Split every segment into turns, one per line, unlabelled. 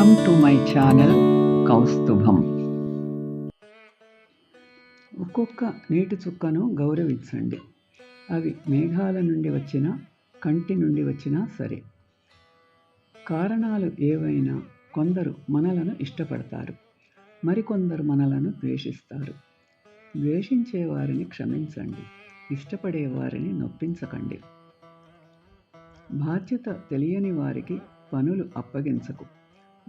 Welcome to my channel Kaustubham ఒక్కొక్క నీటి చుక్కను గౌరవించండి. అవి మేఘాల నుండి వచ్చిన కంటి నుండి వచ్చినా సరే. కారణాలు ఏవైనా కొందరు మనలను ఇష్టపడతారు. మరికొందరు మనలను ద్వేషిస్తారు. ద్వేషించే వారిని క్షమించండి. ఇష్టపడే వారిని నొప్పించకండి. బాధ్యత తెలియని వారికి పనులు అప్పగించకు.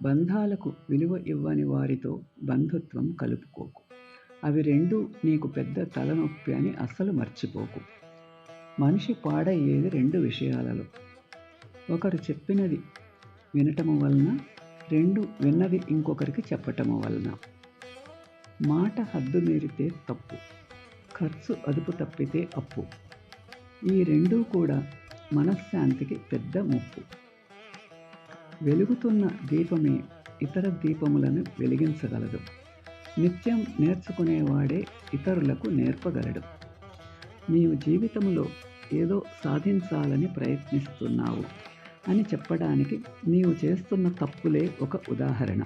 బంధాలకు విలువ ఇవ్వని వారితో బంధుత్వం కలుపుకోకు. అవి రెండు నీకు పెద్ద తలనొప్పి అని అస్సలు మర్చిపోకు. మనిషి పాడయ్యేది రెండు విషయాలలో. ఒకరు చెప్పినది వినటము వలన రెండు విన్నది ఇంకొకరికి చెప్పటము వలన. మాట హద్దు మీరితే తప్పు ఖర్చు అదుపు తప్పితే అప్పు. ఈ రెండూ కూడా మనశ్శాంతికి పెద్ద ముప్పు. వెలుగుతున్న దీపమే ఇతర దీపములను వెలిగించగలదు. నిత్యం నేర్చుకునేవాడే ఇతరులకు నేర్పగలడు. నీవు జీవితంలో ఏదో సాధించాలని ప్రయత్నిస్తున్నావు అని చెప్పడానికి నీవు చేస్తున్న తప్పులే ఒక ఉదాహరణ.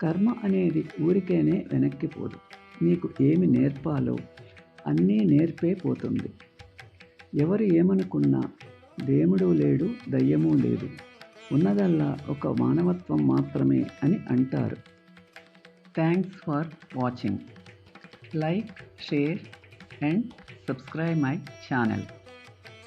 కర్మ అనేది ఊరికేనే వెనక్కిపోదు నీకు ఏమి నేర్పాలో అన్నీ నేర్పే పోతుంది. ఎవరు ఏమనుకున్నా దేవుడు లేడు దయ్యము లేదు. ఉన్నదల్లా ఒక మానవత్వం మాత్రమే అని అంటారు. Thanks for watching like share and subscribe my channel